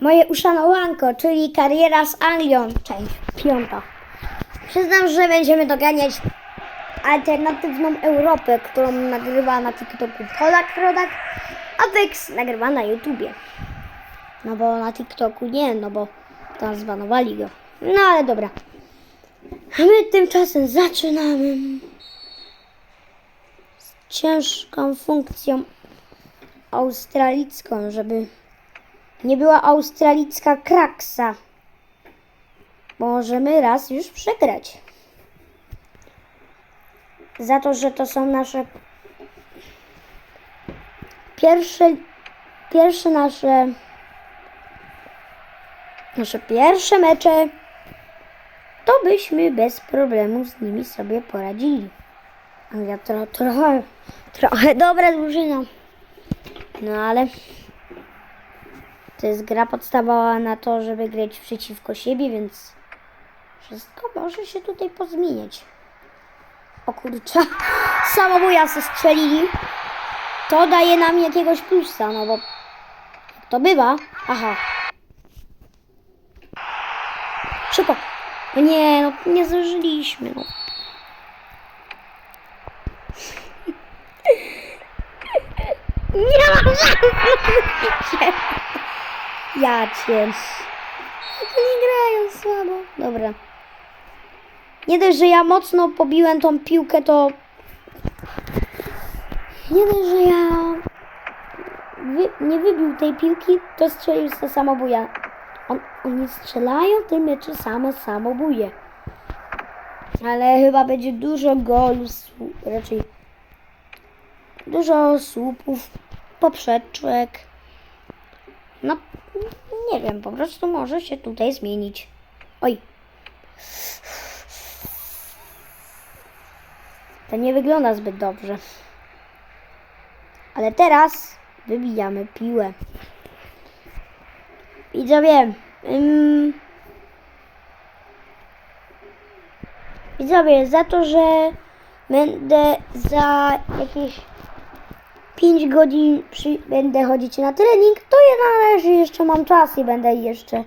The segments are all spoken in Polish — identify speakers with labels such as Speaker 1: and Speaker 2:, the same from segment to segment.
Speaker 1: Moje uszanowanko, czyli kariera z Anglią, część piąta. Przyznam, że będziemy doganiać alternatywną Europę, którą nagrywa na TikToku Polak Rodak, a Wex nagrywa na YouTubie. No bo na TikToku nie, no bo tam zbanowali go. No ale dobra. A my tymczasem zaczynamy z ciężką funkcją australicką, żeby nie była australicka kraksa. Możemy raz już przegrać. Za to, że to są nasze pierwsze, pierwsze nasze nasze pierwsze mecze, to byśmy bez problemu z nimi sobie poradzili. Anglia tro, trochę, trochę dobra drużyna. No ale to jest gra podstawowa na to, żeby grać przeciwko siebie, więc wszystko może się tutaj pozmieniać. O kurczę, samobuja se strzelili. To daje nam jakiegoś plusa, no bo to bywa. Aha. Szybko. No nie, no nie zdążyliśmy, no. Nie mam szans. Ja cię. Oni grają słabo. Dobra. Nie dość, że ja mocno pobiłem tą piłkę, to... Nie dość, że ja... Wy... nie wybił tej piłki, to strzelił se samobuja. On, oni strzelają te mecze same samobuje. Ale chyba będzie dużo golów, raczej dużo słupów, poprzeczek. No, nie wiem, po prostu może się tutaj zmienić. Oj. To nie wygląda zbyt dobrze. Ale teraz wybijamy piłę. Widzowie, ym, widzowie, za to, że będę za jakieś 5 godzin przy, będę chodzić na trening, to ja na razie jeszcze mam czas i będę jeszcze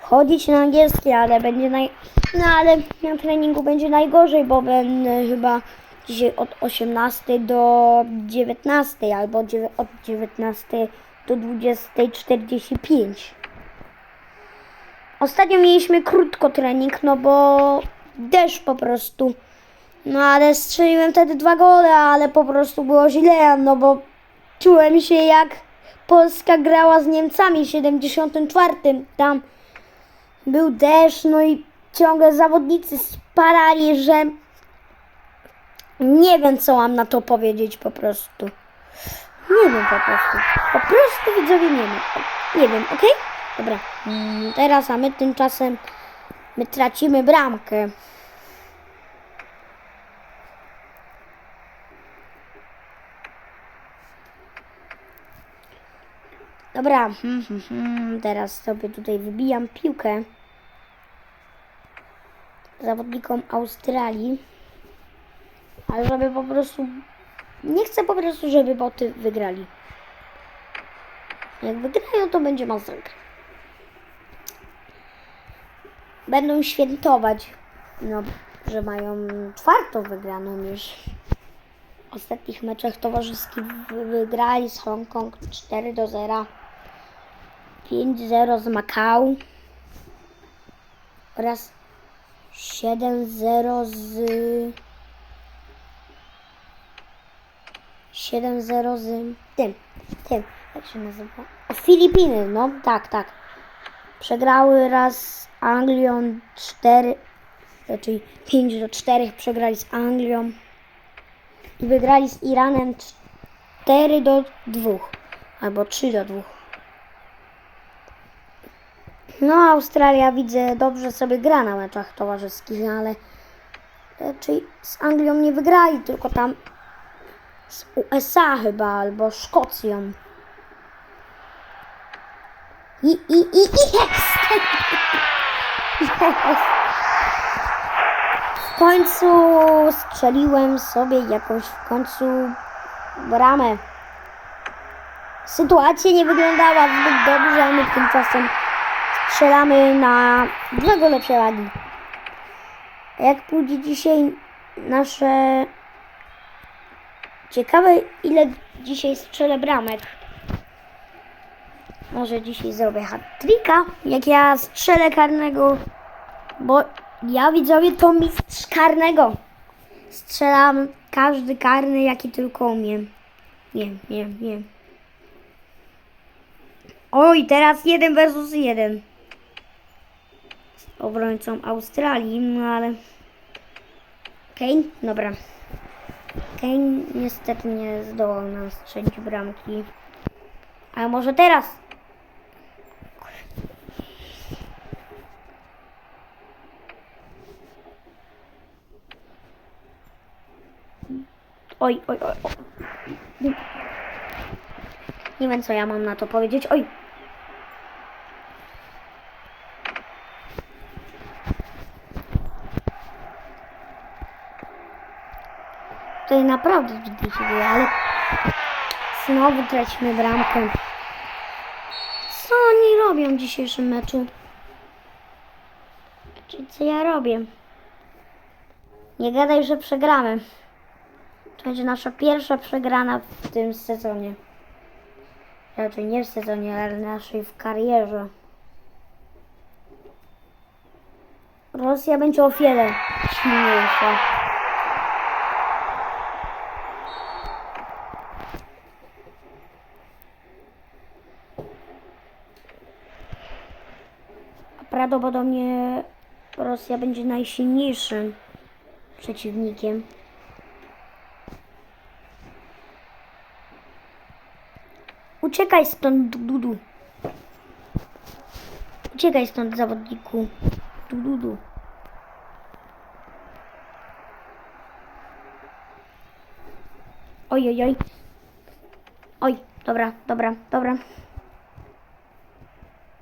Speaker 1: chodzić na angielski, ale będzie naj... No ale na treningu będzie najgorzej, bo będę chyba dzisiaj od 18 do 19 albo od 19 do 20.45. Ostatnio mieliśmy krótko trening, no bo deszcz po prostu. No ale strzeliłem wtedy dwa gole, ale po prostu było źle, no bo czułem się jak Polska grała z Niemcami w 74. Tam był deszcz, no i ciągle zawodnicy sparali, że nie wiem co mam na to powiedzieć po prostu. Nie wiem po prostu. Po prostu widzowie nie wiem. Nie wiem, okej? Dobra. Mm, Teraz, a my tymczasem my tracimy bramkę. Dobra, hmm. teraz sobie tutaj wybijam piłkę zawodnikom Australii. Ale żeby po prostu. Nie chcę po prostu, żeby boty wygrali. Jak wygrają, to będzie masakra. Będą świętować, no, że mają czwartą wygraną już. W ostatnich meczach towarzyskich wy- wygrali z Hongkong 4 do 0. 5-0 z Macau oraz 7-0 z 7-0 z tym, tym, jak się nazywa? Filipiny, no tak, tak. Przegrały raz z Anglią 4, czyli 5 do 4 przegrali z Anglią i wygrali z Iranem 4 do 2 albo 3 do 2. No, Australia widzę dobrze sobie gra na meczach towarzyskich, ale raczej z Anglią nie wygrali, tylko tam z USA chyba, albo Szkocją. I, i, i, i jest! W końcu strzeliłem sobie jakąś w końcu bramę. sytuacja nie wyglądała zbyt dobrze, a my tymczasem strzelamy na dwa gole przewagi. Jak pójdzie dzisiaj nasze... Ciekawe ile dzisiaj strzelę bramek. Może dzisiaj zrobię hat-tricka, jak ja strzelę karnego, bo ja widzowie to mistrz karnego. Strzelam każdy karny, jaki tylko umiem. Wiem, wiem, wiem. Oj, teraz jeden versus jeden. Obrońcą Australii, no ale... Kane? Dobra. Kane niestety nie zdołał nam strzelić bramki. Ale może teraz? Oj, oj, oj. oj. Nie wiem, co ja mam na to powiedzieć. Oj! Naprawdę dzieje, ale znowu tracimy bramkę. Co oni robią w dzisiejszym meczu? Czy co ja robię? Nie gadaj, że przegramy. To będzie nasza pierwsza przegrana w tym sezonie. Raczej nie w sezonie, ale naszej w karierze. Rosja będzie o wiele silniejsza. A Prawdopodobnie Rosja będzie najsilniejszym przeciwnikiem. Uciekaj stąd, Dudu. Uciekaj stąd, zawodniku. Dudu. Oj, oj, oj. Oj, dobra, dobra, dobra.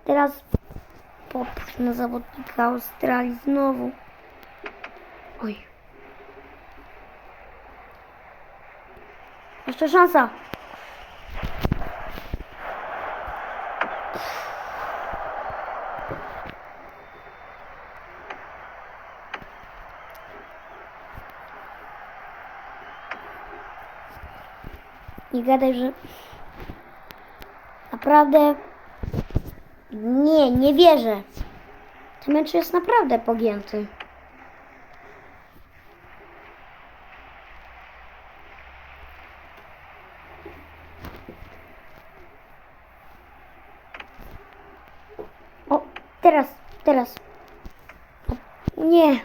Speaker 1: Teraz poprzez na zawodnika Australii znowu. Oj. Jeszcze szansa. Nie gadaj, że... Naprawdę... Nie, nie wierzę. Ten mecz jest naprawdę pogięty. O, teraz, teraz. O, nie.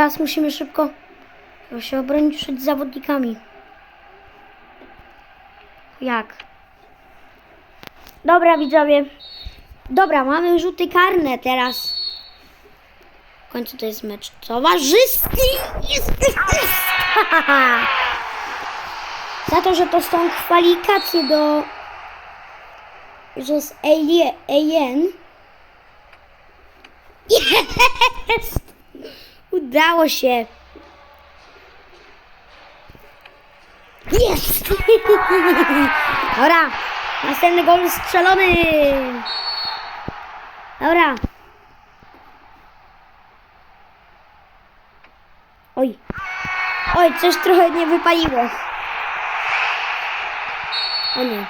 Speaker 1: Teraz musimy szybko się obronić przed zawodnikami. Jak? Dobra, widzowie. Dobra, mamy rzuty karne teraz. W końcu to jest mecz towarzyski. Jest, jest, jest. Za to, że to są kwalifikacje do... Że jest AN. Jest! Udało się. Jest! Dobra, następny gol strzelony. Dobra. Oj. Oj, coś trochę nie wypaliło. O nie.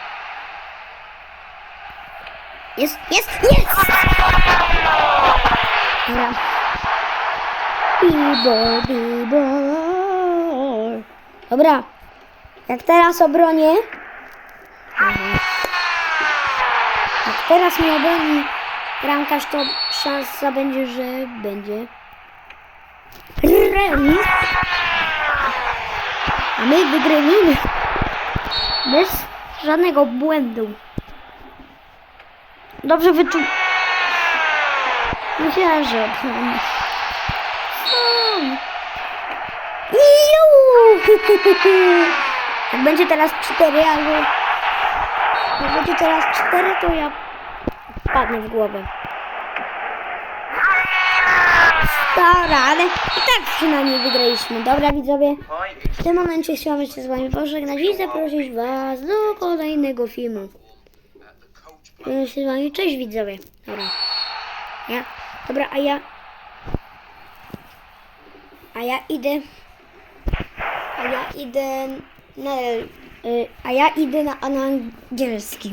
Speaker 1: Jest, jest, jest! Dobra. Bibor. Dobra. Jak teraz obronię. Jak teraz mi obroni bramkarz, to szansa będzie, że będzie remis. A my wygrywamy bez żadnego błędu. Dobrze wyczu... Myślałem, że... Jak będzie teraz 4 albo jak będzie teraz 4 to ja padnę w głowę. Dobra, ale i tak przynajmniej wygraliśmy. Dobra widzowie, w tym momencie chciałam się z wami pożegnać i zaprosić was do kolejnego filmu. Żegnam się z wami, cześć widzowie. Dobra. Ja, dobra, a ja... A ja idę... A ja idę na... y, A ja idę na, na angielski.